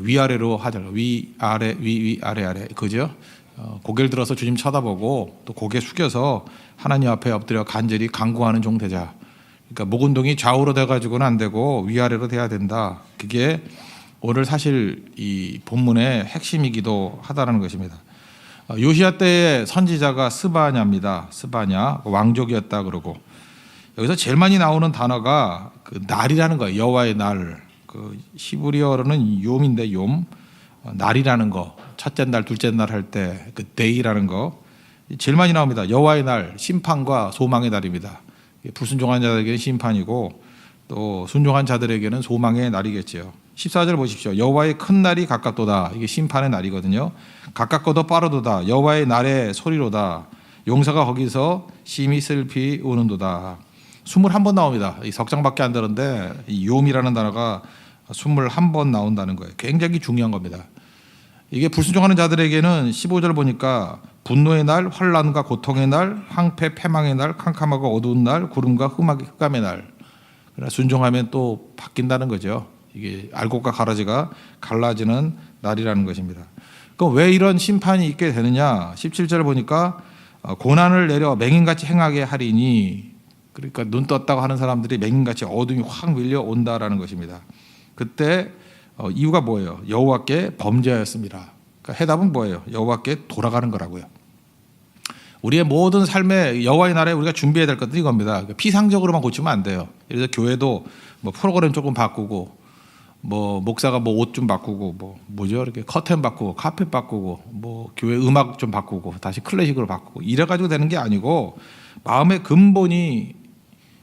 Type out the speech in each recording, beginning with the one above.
위아래로 하잖아요. 위 아래 위위 아래 아래 그죠? 어, 고개를 들어서 주님 쳐다보고 또 고개 숙여서 하나님 앞에 엎드려 간절히 간구하는 종 되자. 그러니까 목 운동이 좌우로 돼 가지고는 안 되고 위아래로 돼야 된다. 그게 오늘 사실 이 본문의 핵심이기도 하다라는 것입니다. 어, 요시아 때의 선지자가 스바냐입니다. 스바냐 왕족이었다 그러고 여기서 제일 많이 나오는 단어가 그 날이라는 거예요. 여호와의 날. 그 히브리어로는 욤인데 욤 어, 날이라는 거. 첫째 날, 둘째 날 할 때 그 데이라는 거 제일 많이 나옵니다. 여호와의 날, 심판과 소망의 날입니다. 불순종한 자들에게는 심판이고 또 순종한 자들에게는 소망의 날이겠지요. 14절 보십시오. 여호와의 큰 날이 가깝도다. 이게 심판의 날이거든요. 가깝고도 빠르도다. 여호와의 날의 소리로다. 용사가 거기서 심히 슬피 우는도다. 21번 나옵니다. 이 석장밖에 안 되는데 이 요미라는 단어가 21번 나온다는 거예요. 굉장히 중요한 겁니다. 이게 불순종하는 자들에게는 15절 보니까 분노의 날, 환란과 고통의 날, 황폐 패망의 날, 캄캄하고 어두운 날, 구름과 흑감의 날. 그러나 순종하면 또 바뀐다는 거죠. 이게 알곡과 가라지가 갈라지는 날이라는 것입니다. 그럼 왜 이런 심판이 있게 되느냐? 17절 보니까 어, 고난을 내려 맹인같이 행하게 하리니 그러니까 눈 떴다고 하는 사람들이 맹인같이 어둠이 확 밀려 온다라는 것입니다. 그때 어, 이유가 뭐예요? 여호와께 범죄하였습니다. 그러니까 해답은 뭐예요? 여호와께 돌아가는 거라고요. 우리의 모든 삶에 여호와의 나라에 우리가 준비해야 될 것은 이겁니다. 그러니까 피상적으로만 고치면 안 돼요. 예를 들어 교회도 뭐 프로그램 조금 바꾸고 뭐 목사가 뭐 옷 좀 바꾸고 뭐 뭐죠 이렇게 커튼 바꾸고 카펫 바꾸고 뭐 교회 음악 좀 바꾸고 다시 클래식으로 바꾸고 이래 가지고 되는 게 아니고 마음의 근본이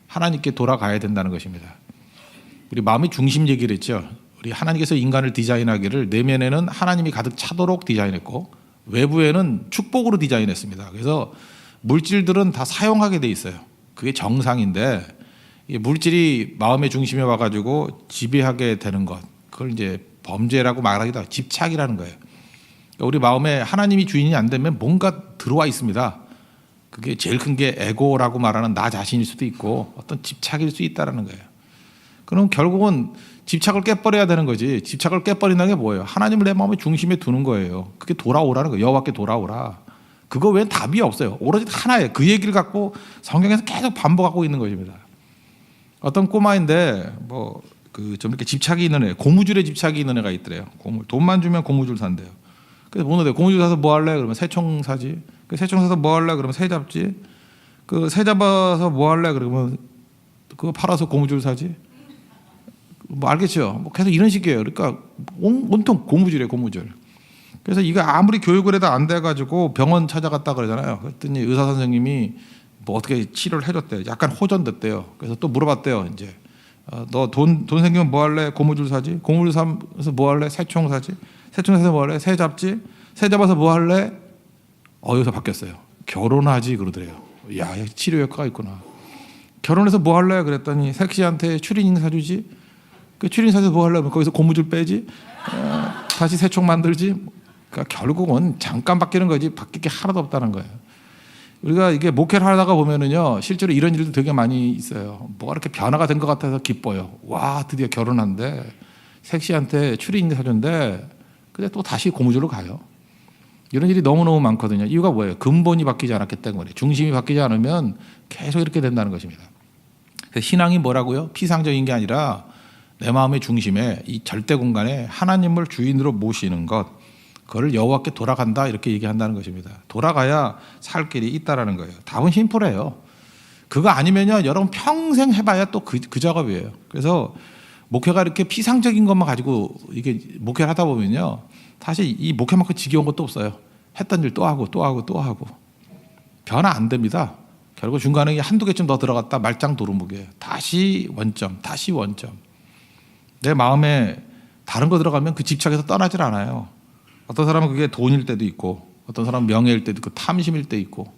하나님께 돌아가야 된다는 것입니다. 우리 마음의 중심 얘기를 했죠. 우리 하나님께서 인간을 디자인하기를 내면에는 하나님이 가득 차도록 디자인했고 외부에는 축복으로 디자인했습니다. 그래서 물질들은 다 사용하게 돼 있어요. 그게 정상인데 이 물질이 마음의 중심에 와가지고 지배하게 되는 것, 그걸 이제 범죄라고 말하기도 하고 집착이라는 거예요. 그러니까 우리 마음에 하나님이 주인이 안 되면 뭔가 들어와 있습니다. 그게 제일 큰 게 에고라고 말하는 나 자신일 수도 있고 어떤 집착일 수 있다라는 거예요. 그럼 결국은 집착을 깨버려야 되는 거지. 집착을 깨버린다는 게 뭐예요? 하나님을 내 마음의 중심에 두는 거예요. 그게 돌아오라는 거예요. 여호와께 돌아오라. 그거 외엔 답이 없어요. 오로지 하나예요. 그 얘기를 갖고 성경에서 계속 반복하고 있는 것입니다. 어떤 꼬마인데 뭐 그 좀 이렇게 집착이 있는 애, 고무줄에 집착이 있는 애가 있더래요. 고무 돈만 주면 고무줄 산대요. 그래서 오늘 고무줄 사서 뭐 할래? 그러면 새총 사지. 그 새총 사서 뭐 할래? 그러면 새 잡지. 그 새 잡아서 뭐 할래? 그러면 그거 팔아서 고무줄 사지. 뭐 알겠죠? 뭐 계속 이런 식이에요. 그러니까 온, 온통 고무줄이에요, 고무줄. 그래서 이거 아무리 교육을 해도 안 돼가지고 병원 찾아갔다 그러잖아요. 그랬더니 의사 선생님이 뭐 어떻게 치료를 해줬대요. 약간 호전됐대요. 그래서 또 물어봤대요. 이제 어, 너돈 돈 생기면 뭐 할래? 고무줄 사지. 고무줄 사서 뭐 할래? 새총 사지. 새총 사서 뭐 할래? 새 잡지. 새 잡아서 뭐 할래? 어 여기서 바뀌었어요. 결혼하지 그러더래요. 야 치료 효과가 있구나. 결혼해서 뭐 할래? 그랬더니 섹시한테 추리닝 사주지. 그 사서 뭐 하려면 거기서 고무줄 빼지. 어, 다시 새총 만들지. 그러니까 결국은 잠깐 바뀌는 거지 바뀔 게 하나도 없다는 거예요. 우리가 이게 목회를 하다가 보면은요 실제로 이런 일도 되게 많이 있어요. 뭐가 이렇게 변화가 된 것 같아서 기뻐요. 와 드디어 결혼한데 섹시한테 추리닝 사준데 근데 또 다시 고무줄로 가요. 이런 일이 너무너무 많거든요. 이유가 뭐예요? 근본이 바뀌지 않았기 때문에 중심이 바뀌지 않으면 계속 이렇게 된다는 것입니다. 그래서 신앙이 뭐라고요? 피상적인 게 아니라 내 마음의 중심에 이 절대 공간에 하나님을 주인으로 모시는 것, 그걸 여호와께 돌아간다 이렇게 얘기한다는 것입니다. 돌아가야 살 길이 있다라는 거예요. 답은 심플해요. 그거 아니면요, 여러분 평생 해봐야 또그 그 작업이에요. 그래서 목회가 이렇게 피상적인 것만 가지고 이게 목회를 하다 보면요, 사실 이 목회만큼 지겨운 것도 없어요. 했던 일 또 하고 또 하고 또 하고 변화 안 됩니다. 결국 중간에 한두 개쯤 더 들어갔다 말짱 도루묵이에요. 다시 원점, 다시 원점. 내 마음에 다른 거 들어가면 그 집착에서 떠나질 않아요. 어떤 사람은 그게 돈일 때도 있고, 어떤 사람은 명예일 때도 있고, 탐심일 때 있고,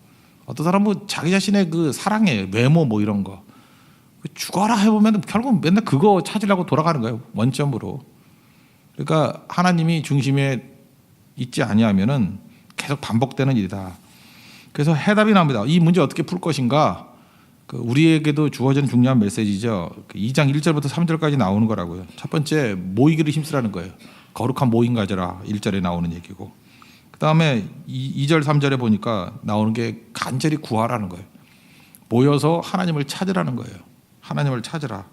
어떤 사람은 자기 자신의 그 사랑의 외모 뭐 이런 거 죽어라 해보면 결국 맨날 그거 찾으려고 돌아가는 거예요 원점으로. 그러니까 하나님이 중심에 있지 아니하면은 계속 반복되는 일이다. 그래서 해답이 나옵니다. 이 문제 어떻게 풀 것인가? 그 우리에게도 주어지는 중요한 메시지죠. 그 2장 1절부터 3절까지 나오는 거라고요. 첫 번째 모이기를 힘쓰라는 거예요. 거룩한 모임 가져라. 1절에 나오는 얘기고. 그 다음에 2, 절 3절에 보니까 나오는 게 간절히 구하라는 거예요. 모여서 하나님을 찾으라는 거예요. 하나님을 찾으라.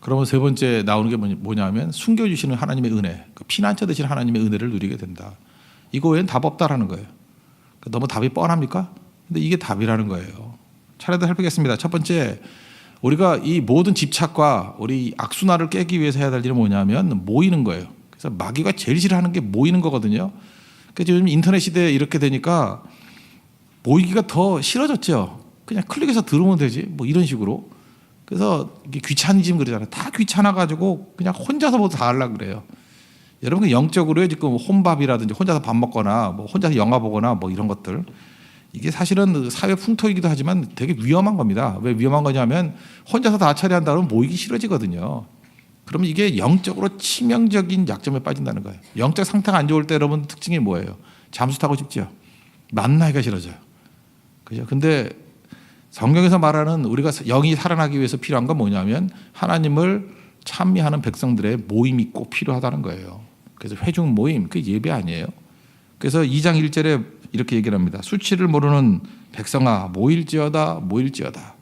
그러면 세 번째 나오는 게 뭐냐- 뭐냐면 숨겨주시는 하나님의 은혜, 그 피난처 되신 하나님의 은혜를 누리게 된다. 이거 외엔 답 없다라는 거예요. 그 너무 답이 뻔합니까? 근데 이게 답이라는 거예요. 차례도 살피겠습니다. 첫 번째, 우리가 이 모든 집착과 우리 악순환을 깨기 위해서 해야 될 일은 뭐냐면 모이는 거예요. 그래서 마귀가 제일 싫어하는 게 모이는 거거든요. 그래서 요즘 인터넷 시대에 이렇게 되니까 모이기가 더 싫어졌죠. 그냥 클릭해서 들어오면 되지. 뭐 이런 식으로. 그래서 이게 귀차니즘 그러잖아요. 다 귀찮아가지고 그냥 혼자서 모두 다 하려고 그래요. 여러분 그 영적으로 지금 혼밥이라든지 혼자서 밥 먹거나 뭐 혼자서 영화 보거나 뭐 이런 것들 이게 사실은 그 사회 풍토이기도 하지만 되게 위험한 겁니다. 왜 위험한 거냐면 혼자서 다 처리한다 그러면 모이기 싫어지거든요. 그러면 이게 영적으로 치명적인 약점에 빠진다는 거예요. 영적 상태가 안 좋을 때 여러분 특징이 뭐예요? 잠수 타고 싶죠. 만나기가 싫어져요. 그죠? 근데 성경에서 말하는 우리가 영이 살아나기 위해서 필요한 건 뭐냐면 하나님을 찬미하는 백성들의 모임이 꼭 필요하다는 거예요. 그래서 회중 모임, 그 예배 아니에요. 그래서 2장 1절에 이렇게 얘기를 합니다. 수치를 모르는 백성아 모일지어다 모일지어다.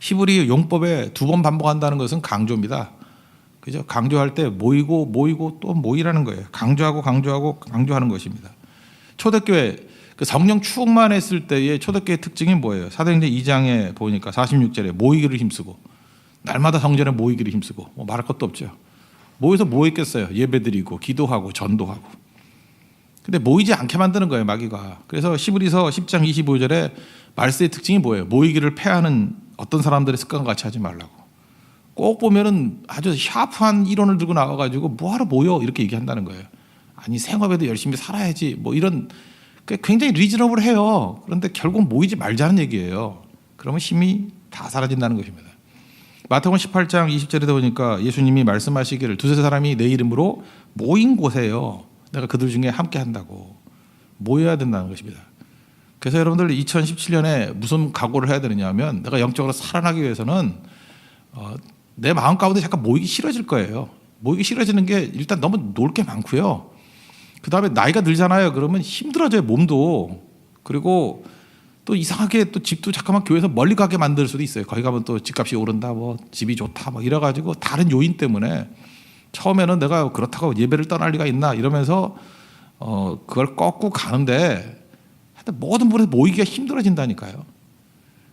히브리 용법에 두 번 반복한다는 것은 강조입니다. 그죠? 강조할 때 모이고 모이고 또 모이라는 거예요. 강조하고 강조하고 강조하는 것입니다. 초대교회 그 성령 충만했을 때의 초대교회 특징이 뭐예요? 사도행전 2장에 보니까 46절에 모이기를 힘쓰고 날마다 성전에 모이기를 힘쓰고 뭐 말할 것도 없죠. 모여서 뭐 있겠어요? 예배드리고 기도하고 전도하고. 근데 모이지 않게 만드는 거예요, 마귀가. 그래서 시브리서 10장 25절에 말세의 특징이 뭐예요? 모이기를 패하는 어떤 사람들의 습관과 같이 하지 말라고. 꼭 보면은 아주 샤프한 이론을 들고 나와가지고 뭐하러 모여 이렇게 얘기한다는 거예요. 아니 생업에도 열심히 살아야지 뭐 이런 그 굉장히 리즈너블 해요. 그런데 결국 모이지 말자는 얘기예요. 그러면 힘이 다 사라진다는 것입니다. 마태복음 18장 20절에 보니까 예수님이 말씀하시기를 두세 사람이 내 이름으로 모인 곳에요. 내가 그들 중에 함께 한다고 모여야 된다는 것입니다. 그래서 여러분들 2017년에 무슨 각오를 해야 되느냐 하면 내가 영적으로 살아나기 위해서는 어, 내 마음 가운데 잠깐 모이기 싫어질 거예요. 모이기 싫어지는 게 일단 너무 놀 게 많고요. 그 다음에 나이가 들잖아요. 그러면 힘들어져요, 몸도. 그리고 또 이상하게 또 집도 잠깐만 교회에서 멀리 가게 만들 수도 있어요. 거기 가면 또 집값이 오른다, 뭐 집이 좋다, 뭐 이래가지고 다른 요인 때문에 처음에는 내가 그렇다고 예배를 떠날 리가 있나 이러면서 어 그걸 꺾고 가는데 하여튼 모든 분에서 모이기가 힘들어진다니까요.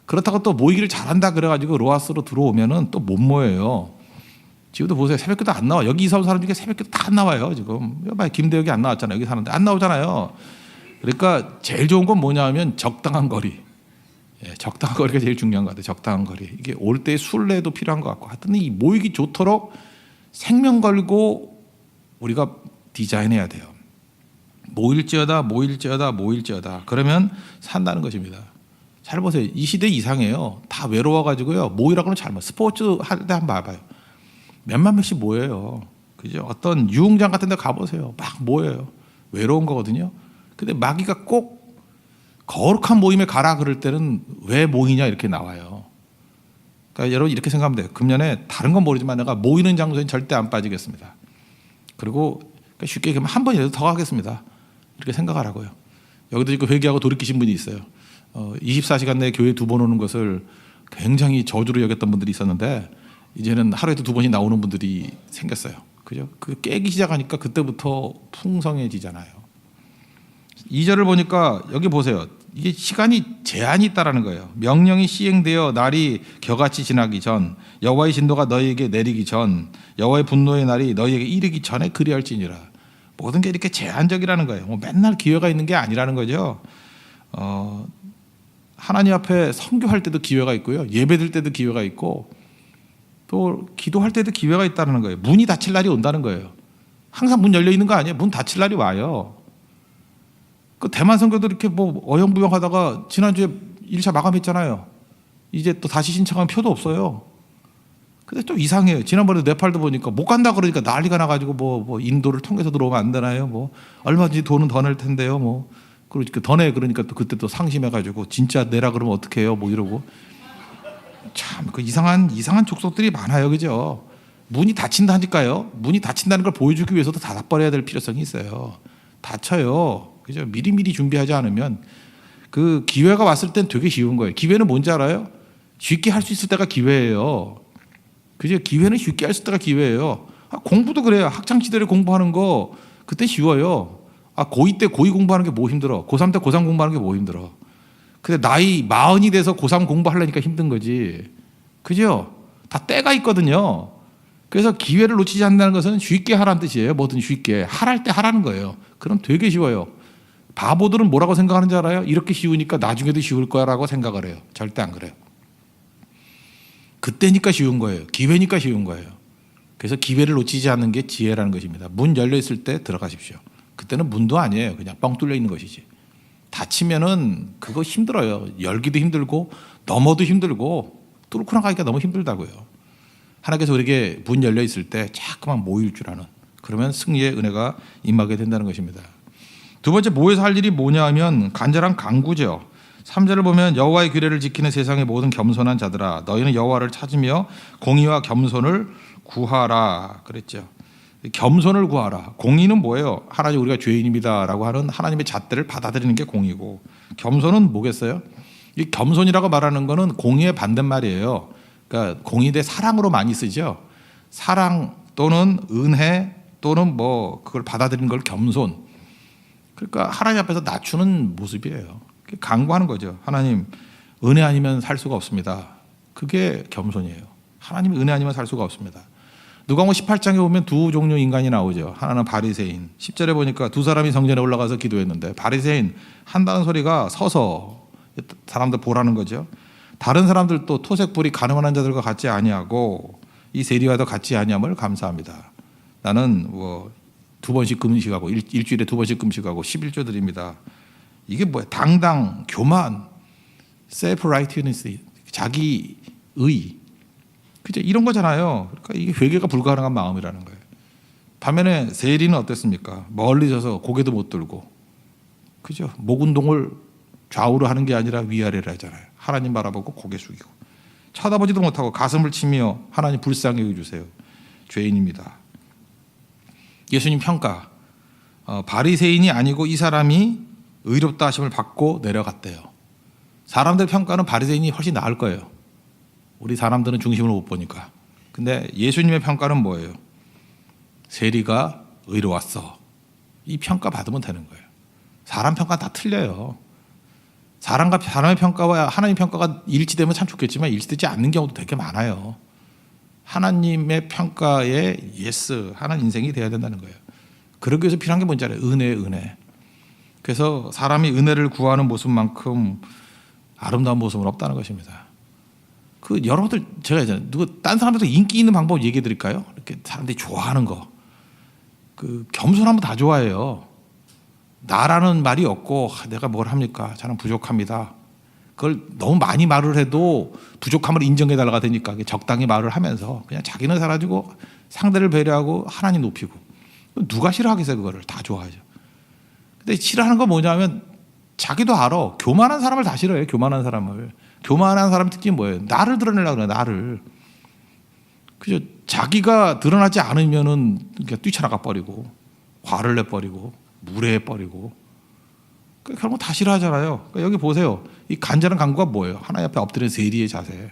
그렇다고 또 모이기를 잘한다 그래가지고 로아스로 들어오면은 또 못 모여요. 지금도 보세요. 새벽기도 안 나와. 여기 이사 온 사람 중에 새벽기도 다 안 나와요. 지금. 봐 김대혁이 안 나왔잖아요. 여기 사는데 안 나오잖아요. 그러니까 제일 좋은 건 뭐냐면 적당한 거리. 예, 적당한 거리가 제일 중요한 것 같아요. 적당한 거리. 이게 올때 순례도 필요한 것 같고. 하여튼 이 모이기 좋도록 생명 걸고 우리가 디자인해야 돼요. 모일지어다, 모일지어다, 모일지어다. 그러면 산다는 것입니다. 잘 보세요. 이 시대 이상해요. 다 외로워가지고요. 모이라고는 잘못. 스포츠 할 때 한번 봐봐요. 몇만 명씩 모여요. 그죠? 어떤 유흥장 같은 데 가보세요. 막 모여요. 외로운 거거든요. 근데 마귀가 꼭 거룩한 모임에 가라 그럴 때는 왜 모이냐 이렇게 나와요. 그러니까 여러분 이렇게 생각하면 돼요. 금년에 다른 건 모르지만 내가 모이는 장소엔 절대 안 빠지겠습니다. 그리고 그러니까 쉽게 얘기하면 한 번이라도 더 가겠습니다. 이렇게 생각하라고요. 여기도 지금 회개하고 돌이키신 분이 있어요. 어, 24시간 내에 교회 두 번 오는 것을 굉장히 저주로 여겼던 분들이 있었는데 이제는 하루에도 두 번이 나오는 분들이 생겼어요. 그죠? 그 깨기 시작하니까 그때부터 풍성해지잖아요. 2절을 보니까 여기 보세요. 이게 시간이 제한이 있다라는 거예요. 명령이 시행되어 날이 겨같이 지나기 전 여호와의 진도가 너희에게 내리기 전 여호와의 분노의 날이 너희에게 이르기 전에 그리할지니라. 모든 게 이렇게 제한적이라는 거예요. 뭐 맨날 기회가 있는 게 아니라는 거죠. 어, 하나님 앞에 선교할 때도 기회가 있고요. 예배드릴 때도 기회가 있고 또 기도할 때도 기회가 있다는 거예요. 문이 닫힐 날이 온다는 거예요. 항상 문 열려 있는 거 아니에요. 문 닫힐 날이 와요. 그 대만 선교도 이렇게 뭐 어영부영하다가 지난주에 1차 마감했잖아요. 이제 또 다시 신청하면 표도 없어요. 근데 좀 이상해요. 지난번에 네팔도 보니까 못 간다 그러니까 난리가 나가지고 뭐, 뭐 인도를 통해서 들어오면 안 되나요? 뭐 얼마든지 돈은 더 낼 텐데요. 뭐 그러니까 더내 그러니까 또 그때 또 상심해가지고 진짜 내라 그러면 어떡해요? 뭐 이러고 참 그 이상한 이상한 족속들이 많아요, 그죠? 문이 닫힌다니까요. 문이 닫힌다는 걸 보여주기 위해서도 닫아버려야 될 필요성이 있어요. 닫혀요. 그죠? 미리미리 준비하지 않으면 그 기회가 왔을 땐 되게 쉬운 거예요. 기회는 뭔지 알아요? 쉽게 할 수 있을 때가 기회예요. 그죠? 기회는 쉽게 할 수 있을 때가 기회예요. 아, 공부도 그래요. 학창 시절에 공부하는 거 그때 쉬워요. 아, 고2 때 고2 공부하는 게 뭐 힘들어. 고3 때 고3 공부하는 게 뭐 힘들어. 근데 나이 마흔이 돼서 고3 공부하려니까 힘든 거지. 그죠? 다 때가 있거든요. 그래서 기회를 놓치지 않는다는 것은 쉽게 하라는 뜻이에요. 뭐든 쉽게. 하랄 때 하라는 거예요. 그럼 되게 쉬워요. 바보들은 뭐라고 생각하는지 알아요? 이렇게 쉬우니까 나중에도 쉬울 거야라고 생각을 해요. 절대 안 그래요. 그때니까 쉬운 거예요. 기회니까 쉬운 거예요. 그래서 기회를 놓치지 않는 게 지혜라는 것입니다. 문 열려 있을 때 들어가십시오. 그때는 문도 아니에요. 그냥 뻥 뚫려 있는 것이지. 닫히면은 그거 힘들어요. 열기도 힘들고 넘어도 힘들고 뚫고 나가기가 너무 힘들다고요. 하나님께서 우리에게 문 열려 있을 때 자꾸만 모일 줄 아는 그러면 승리의 은혜가 임하게 된다는 것입니다. 두 번째 모여서 할 일이 뭐냐 하면 간절한 강구죠. 3절을 보면 여호와의 규례를 지키는 세상의 모든 겸손한 자들아 너희는 여호와를 찾으며 공의와 겸손을 구하라 그랬죠. 겸손을 구하라. 공의는 뭐예요? 하나님 우리가 죄인입니다라고 하는 하나님의 잣대를 받아들이는 게 공의고 겸손은 뭐겠어요? 이 겸손이라고 말하는 거는 공의의 반대말이에요. 그러니까 공의 대 사랑으로 많이 쓰죠. 사랑 또는 은혜 또는 뭐 그걸 받아들이는 걸 겸손. 그러니까 하나님 앞에서 낮추는 모습이에요. 강구하는 거죠. 하나님 은혜 아니면 살 수가 없습니다. 그게 겸손이에요. 하나님 은혜 아니면 살 수가 없습니다. 누가복음 18장에 보면 두 종류 인간이 나오죠. 하나는 바리새인. 10절에 보니까 두 사람이 성전에 올라가서 기도했는데 바리새인 한다는 소리가 서서 사람들 보라는 거죠. 다른 사람들도 토색불이 가늠한 자들과 같지 아니하고 이 세리와도 같지 아니함을 감사합니다. 나는 뭐 두 번씩 금식하고 일, 일주일에 두 번씩 금식하고 11조 드립니다. 이게 뭐야? 당당, 교만, self righteousness, 자기 의. 그죠? 이런 거잖아요. 그러니까 이게 회개가 불가능한 마음이라는 거예요. 반면에 세리는 어땠습니까? 멀리 서서 고개도 못 들고. 그죠? 목 운동을 좌우로 하는 게 아니라 위아래로 하잖아요. 하나님 바라보고 고개 숙이고. 쳐다보지도 못하고 가슴을 치며 하나님 불쌍히 여겨주세요. 죄인입니다. 예수님 평가. 어, 바리새인이 아니고 이 사람이 의롭다 하심을 받고 내려갔대요. 사람들 평가는 바리새인이 훨씬 나을 거예요. 우리 사람들은 중심을 못 보니까. 근데 예수님의 평가는 뭐예요? 세리가 의로웠어. 이 평가 받으면 되는 거예요. 사람 평가 다 틀려요. 사람과 사람의 평가와 하나님 평가가 일치되면 참 좋겠지만 일치되지 않는 경우도 되게 많아요. 하나님의 평가에 예스 하는 인생이 돼야 된다는 거예요. 그러기 위해서 필요한 게 뭔지 알아요? 은혜, 은혜. 그래서 사람이 은혜를 구하는 모습만큼 아름다운 모습은 없다는 것입니다. 그 여러분들 제가 이제 누구 딴 사람들 인기 있는 방법 얘기해 드릴까요? 이렇게 사람들이 좋아하는 거. 그 겸손하면 다 좋아해요. 나라는 말이 없고 아, 내가 뭘 합니까? 저는 부족합니다. 그걸 너무 많이 말을 해도 부족함을 인정해 달라가 되니까 적당히 말을 하면서 그냥 자기는 사라지고 상대를 배려하고 하나님 높이고 누가 싫어하겠어요 그거를 다 좋아하죠. 근데 싫어하는 건 뭐냐면 자기도 알아 교만한 사람을 다 싫어해요 교만한 사람을 교만한 사람 특징이 뭐예요? 나를 드러내려고 그래 나를 그죠? 자기가 드러나지 않으면은 뛰쳐나가 버리고 화를 내 버리고 무례해 버리고 그 결국 다 싫어하잖아요. 그러니까 여기 보세요. 이 간절한 강구가 뭐예요? 하나님 앞에 엎드린 세리의 자세.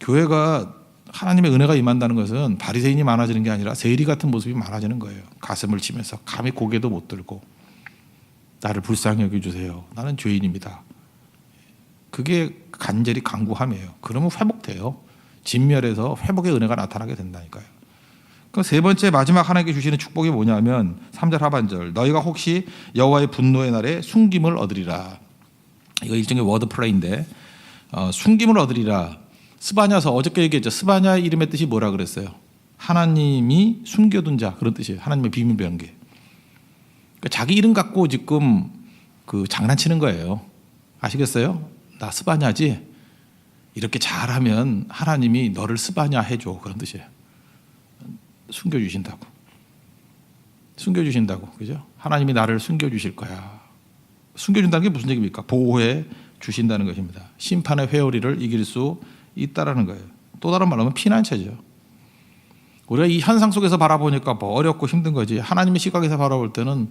교회가 하나님의 은혜가 임한다는 것은 바리새인이 많아지는 게 아니라 세리 같은 모습이 많아지는 거예요. 가슴을 치면서 감히 고개도 못 들고 나를 불쌍히 여겨 주세요. 나는 죄인입니다. 그게 간절히 강구함이에요. 그러면 회복돼요. 진멸에서 회복의 은혜가 나타나게 된다니까요. 그세 번째 마지막 하나님께 주시는 축복이 뭐냐면 3절 하반절 너희가 혹시 여호와의 분노의 날에 숨김을 얻으리라. 이거 일종의 워드 플레이인데 어, 숨김을 얻으리라. 스바냐서 어저께 얘기했죠. 스바냐 이름의 뜻이 뭐라 그랬어요? 하나님이 숨겨둔 자 그런 뜻이에요. 하나님의 비밀 변개. 그러니까 자기 이름 갖고 지금 그 장난치는 거예요. 아시겠어요? 나 스바냐지. 이렇게 잘하면 하나님이 너를 스바냐 해줘 그런 뜻이에요. 숨겨주신다고. 숨겨주신다고. 그죠? 하나님이 나를 숨겨주실 거야. 숨겨준다는 게 무슨 얘기입니까? 보호해 주신다는 것입니다. 심판의 회오리를 이길 수 있다라는 거예요. 또 다른 말로 하면 피난처죠. 우리가 이 현상 속에서 바라보니까 뭐 어렵고 힘든 거지. 하나님의 시각에서 바라볼 때는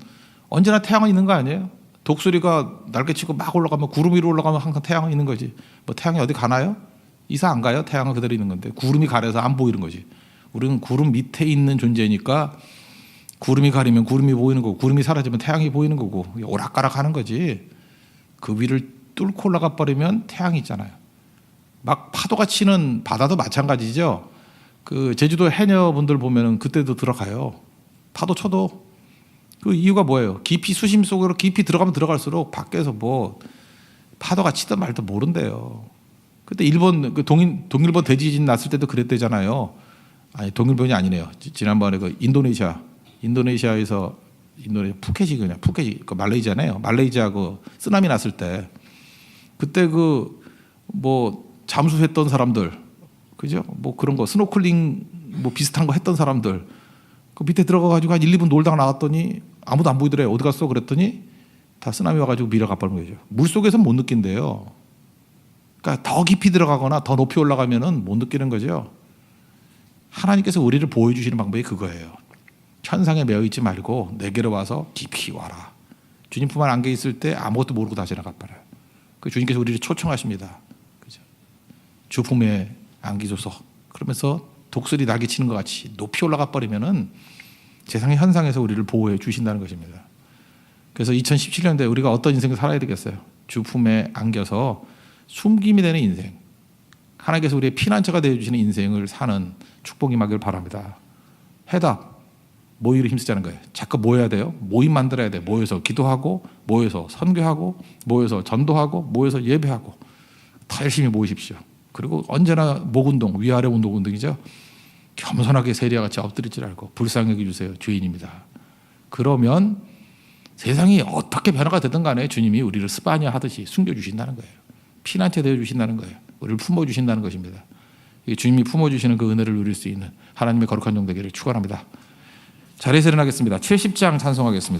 언제나 태양은 있는 거 아니에요? 독수리가 날개 치고 막 올라가면 구름 위로 올라가면 항상 태양은 있는 거지. 뭐 태양이 어디 가나요? 이사 안 가요? 태양은 그대로 있는 건데 구름이 가려서 안 보이는 거지. 우리는 구름 밑에 있는 존재니까 구름이 가리면 구름이 보이는 거고 구름이 사라지면 태양이 보이는 거고 오락가락 하는 거지. 그 위를 뚫고 올라가 버리면 태양이 있잖아요. 막 파도가 치는 바다도 마찬가지죠. 그 제주도 해녀분들 보면은 그때도 들어가요. 파도 쳐도 그 이유가 뭐예요? 깊이 수심 속으로 깊이 들어가면 들어갈수록 밖에서 뭐 파도가 치든 말든 모른대요. 그때 일본 그 동일 동일본 대지진 났을 때도 그랬대잖아요. 아니 동일본이 아니네요. 지- 지난번에 그 인도네시아 인도네시아에서 인도네시아 푸켓이 그냥 푸켓이 그 말레이시아네요. 말레이시아 그 쓰나미 났을 때 그때 그 뭐 잠수했던 사람들 그죠? 뭐 그런 거 스노클링 뭐 비슷한 거 했던 사람들 그 밑에 들어가 가지고 한 1, 2분 놀다가 나왔더니 아무도 안 보이더래. 어디 갔어? 그랬더니 다 쓰나미 와 가지고 밀어가 버린 거죠. 물 속에서 못 느낀대요. 그러니까 더 깊이 들어가거나 더 높이 올라가면은 못 느끼는 거죠. 하나님께서 우리를 보여 주시는 방법이 그거예요. 천상에 매여 있지 말고 내게로 와서 깊이 와라. 주님 품 안에 안겨 있을 때 아무것도 모르고 다 지나가 버려요. 그 주님께서 우리를 초청하십니다. 그죠? 주 품에 안기소서. 그러면서 독수리 날개 치는 것 같이 높이 올라가 버리면은 세상의 현상에서 우리를 보호해 주신다는 것입니다. 그래서 2017년도에 우리가 어떤 인생을 살아야 되겠어요? 주 품에 안겨서 숨김이 되는 인생. 하나님께서 우리의 피난처가 되어 주시는 인생을 사는 축복이 임하길 바랍니다. 해답. 모이를 힘쓰자는 거예요. 자꾸 모여야 돼요. 모임 만들어야 돼. 모여서 기도하고, 모여서 선교하고, 모여서 전도하고, 모여서 예배하고. 더 열심히 모이십시오. 그리고 언제나 목운동, 위아래 운동 운동이죠. 겸손하게 세리와 같이 엎드리지 말고 불쌍히 여겨주세요. 주인입니다. 그러면 세상이 어떻게 변화가 되든 간에 주님이 우리를 스파냐 하듯이 숨겨주신다는 거예요. 피난처 되어 주신다는 거예요. 우리를 품어 주신다는 것입니다. 이 주님이 품어 주시는 그 은혜를 누릴 수 있는 하나님의 거룩한 종 되기를 축원합니다. 자리에서 일어나겠습니다. 70장 찬송하겠습니다.